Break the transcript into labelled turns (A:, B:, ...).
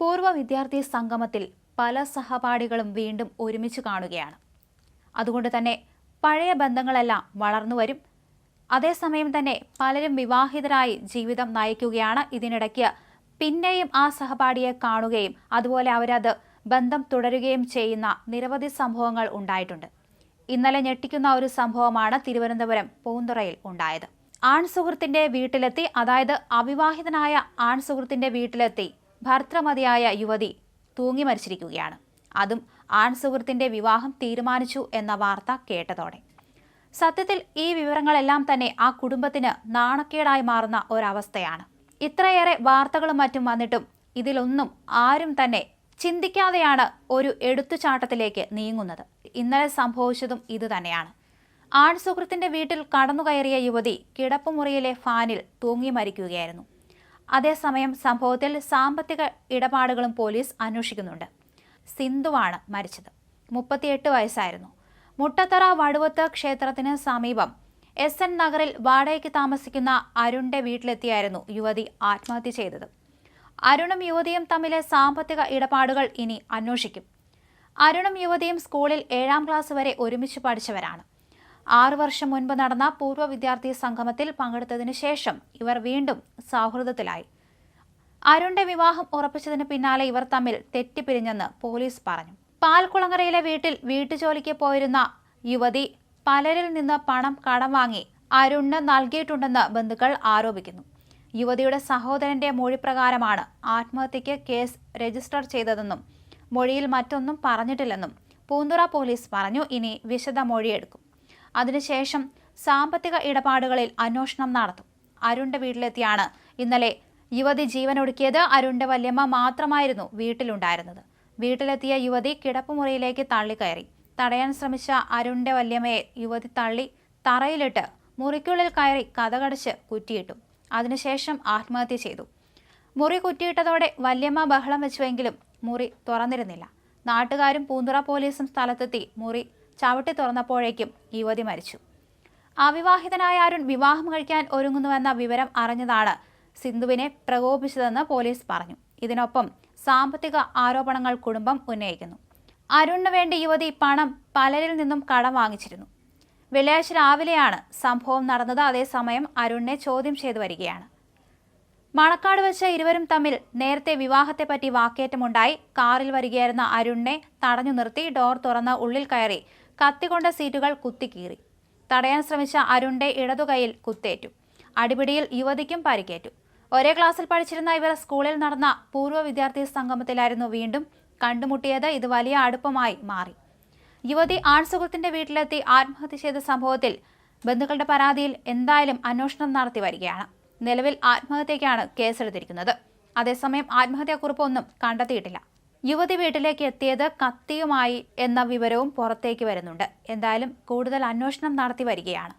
A: പൂർവ വിദ്യാർത്ഥി സംഗമത്തിൽ പല സഹപാഠികളും വീണ്ടും ഒരുമിച്ച് കാണുകയാണ്. അതുകൊണ്ട് തന്നെ പഴയ ബന്ധങ്ങളെല്ലാം വളർന്നു വരും. അതേസമയം തന്നെ പലരും വിവാഹിതരായി ജീവിതം നയിക്കുകയാണ്. ഇതിനിടയ്ക്ക് പിന്നെയും ആ സഹപാഠിയെ കാണുകയും അതുപോലെ അവരത് ബന്ധം തുടരുകയും ചെയ്യുന്ന നിരവധി സംഭവങ്ങൾ ഉണ്ടായിട്ടുണ്ട്. ഇന്നലെ ഞെട്ടിക്കുന്ന ഒരു സംഭവമാണ് തിരുവനന്തപുരം പൂന്തുറയിൽ ഉണ്ടായത്. ആൺ സുഹൃത്തിന്റെ വീട്ടിലെത്തി അതായത് അവിവാഹിതനായ ആൺ സുഹൃത്തിന്റെ വീട്ടിലെത്തി ഭർത്തൃമതിയായ യുവതി തൂങ്ങി മരിച്ചിരിക്കുകയാണ്. അതും ആൺ സുഹൃത്തിന്റെ വിവാഹം തീരുമാനിച്ചു എന്ന വാർത്ത കേട്ടതോടെ. സത്യത്തിൽ ഈ വിവരങ്ങളെല്ലാം തന്നെ ആ കുടുംബത്തിന് നാണക്കേടായി മാറുന്ന ഒരവസ്ഥയാണ്. ഇത്രയേറെ വാർത്തകളും മറ്റും വന്നിട്ടും ഇതിലൊന്നും ആരും തന്നെ ചിന്തിക്കാതെയാണ് ഒരു എടുത്തുചാട്ടത്തിലേക്ക് നീങ്ങുന്നത്. ഇന്നലെ സംഭവിച്ചതും ഇതുതന്നെയാണ് ആൺ സുഹൃത്തിന്റെ വീട്ടിൽ കടന്നുകയറിയ യുവതി കിടപ്പുമുറിയിലെ ഫാനിൽ തൂങ്ങി മരിക്കുകയായിരുന്നു. അതേസമയം സംഭവത്തിൽ സാമ്പത്തിക ഇടപാടുകളും പോലീസ് അന്വേഷിക്കുന്നുണ്ട്. സിന്ധുവാണ് മരിച്ചത്. മുപ്പത്തിയെട്ട് വയസ്സായിരുന്നു. മുട്ടത്തറ വടുവത്ത് ക്ഷേത്രത്തിന് സമീപം എസ് എൻ നഗറിൽ വാടകയ്ക്ക് താമസിക്കുന്ന അരുണിന്റെ വീട്ടിലെത്തിയായിരുന്നു യുവതി ആത്മഹത്യ ചെയ്തത്. അരുണും യുവതിയും തമ്മിലെ സാമ്പത്തിക ഇടപാടുകൾ ഇനി അന്വേഷിക്കും. അരുണും യുവതിയും സ്കൂളിൽ ഏഴാം ക്ലാസ് വരെ ഒരുമിച്ച് പഠിച്ചവരാണ്. ആറു വർഷം മുൻപ് നടന്ന പൂർവ വിദ്യാർത്ഥി സംഗമത്തിൽ പങ്കെടുത്തതിനു ശേഷം ഇവർ വീണ്ടും സൗഹൃദത്തിലായി അരുണിന്റെ വിവാഹം ഉറപ്പിച്ചതിന് പിന്നാലെ ഇവർ തമ്മിൽ തെറ്റിപ്പിരിഞ്ഞെന്ന് പോലീസ് പറഞ്ഞു. പാൽക്കുളങ്ങരയിലെ വീട്ടിൽ വീട്ടുജോലിക്ക് പോയിരുന്ന യുവതി പലരിൽ നിന്ന് പണം കടം വാങ്ങി അരുണിന് നൽകിയിട്ടുണ്ടെന്ന് ബന്ധുക്കൾ ആരോപിക്കുന്നു. യുവതിയുടെ സഹോദരന്റെ മൊഴിപ്രകാരമാണ് ആത്മഹത്യയ്ക്ക് കേസ് രജിസ്റ്റർ ചെയ്തതെന്നും മൊഴിയിൽ മറ്റൊന്നും പറഞ്ഞിട്ടില്ലെന്നും പൂന്തുറ പോലീസ് പറഞ്ഞു. ഇനി വിശദ മൊഴിയെടുക്കും അതിനുശേഷം സാമ്പത്തിക ഇടപാടുകളിൽ അന്വേഷണം നടത്തും. അരുണിന്റെ വീട്ടിലെത്തിയാണ് ഇന്നലെ യുവതി ജീവനൊടുക്കിയത്. അരുണിന്റെ വല്യമ്മ മാത്രമായിരുന്നു വീട്ടിലുണ്ടായിരുന്നത്. വീട്ടിലെത്തിയ യുവതി കിടപ്പുമുറിയിലേക്ക് തള്ളിക്കയറി. തടയാൻ ശ്രമിച്ച അരുണിന്റെ വല്യമ്മയെ യുവതി തള്ളി തറയിലിട്ട് മുറിക്കുള്ളിൽ കയറി കഥകടച്ച് കുറ്റിയിട്ടു. അതിനുശേഷം ആത്മഹത്യ ചെയ്തു. മുറി കുറ്റിയിട്ടതോടെ വല്യമ്മ ബഹളം വെച്ചുവെങ്കിലും മുറി തുറന്നിരുന്നില്ല. നാട്ടുകാരും പൂന്തുറ പോലീസും സ്ഥലത്തെത്തി മുറി ചവിട്ടി തുറന്നപ്പോഴേക്കും യുവതി മരിച്ചു. അവിവാഹിതനായ അരുൺ വിവാഹം കഴിക്കാൻ ഒരുങ്ങുന്നുവെന്ന വിവരം അറിഞ്ഞതാണ് സിന്ധുവിനെ പ്രകോപിച്ചതെന്ന് പോലീസ് പറഞ്ഞു. ഇതിനൊപ്പം സാമ്പത്തിക ആരോപണങ്ങൾ കുടുംബം ഉന്നയിക്കുന്നു. അരുണിന് വേണ്ടി യുവതി പണം പലരിൽ നിന്നും കടം വാങ്ങിച്ചിരുന്നു. വെള്ളിയാഴ്ച രാവിലെയാണ് സംഭവം നടന്നത്. അതേസമയം അരുണിനെ ചോദ്യം ചെയ്തു വരികയാണ്. മണക്കാട് വെച്ച ഇരുവരും തമ്മിൽ നേരത്തെ വിവാഹത്തെപ്പറ്റി വാക്കേറ്റമുണ്ടായി. കാറിൽ വരികയായിരുന്ന അരുണിനെ തടഞ്ഞു നിർത്തി ഡോർ തുറന്ന് ഉള്ളിൽ കയറി കത്തിക്കൊണ്ട സീറ്റുകൾ കുത്തിക്കീറി. തടയാൻ ശ്രമിച്ച അരുണിന്റെ ഇടതുകൈയിൽ കുത്തേറ്റു. അടിപിടിയിൽ യുവതിക്കും പരിക്കേറ്റു. ഒരേ ക്ലാസ്സിൽ പഠിച്ചിരുന്ന ഇവർ സ്കൂളിൽ നടന്ന പൂർവ വിദ്യാർത്ഥി സംഗമത്തിലായിരുന്നു വീണ്ടും കണ്ടുമുട്ടിയത്. ഇത് വലിയ അടുപ്പമായി മാറി. യുവതി ആൺസുഹൃത്തിന്റെ വീട്ടിലെത്തി ആത്മഹത്യ ചെയ്ത സംഭവത്തിൽ ബന്ധുക്കളുടെ പരാതിയിൽ എന്തായാലും അന്വേഷണം നടത്തി വരികയാണ്. നിലവിൽ ആത്മഹത്യയ്ക്കാണ് കേസെടുത്തിരിക്കുന്നത്. അതേസമയം ആത്മഹത്യാക്കുറിപ്പൊന്നും കണ്ടെത്തിയിട്ടില്ല. യുവതി വീട്ടിലേക്ക് എത്തിയത് കത്തിയുമായി എന്ന വിവരവും പുറത്തേക്ക് വരുന്നുണ്ട്. എന്തായാലും കൂടുതൽ അന്വേഷണം നടത്തി വരികയാണ്.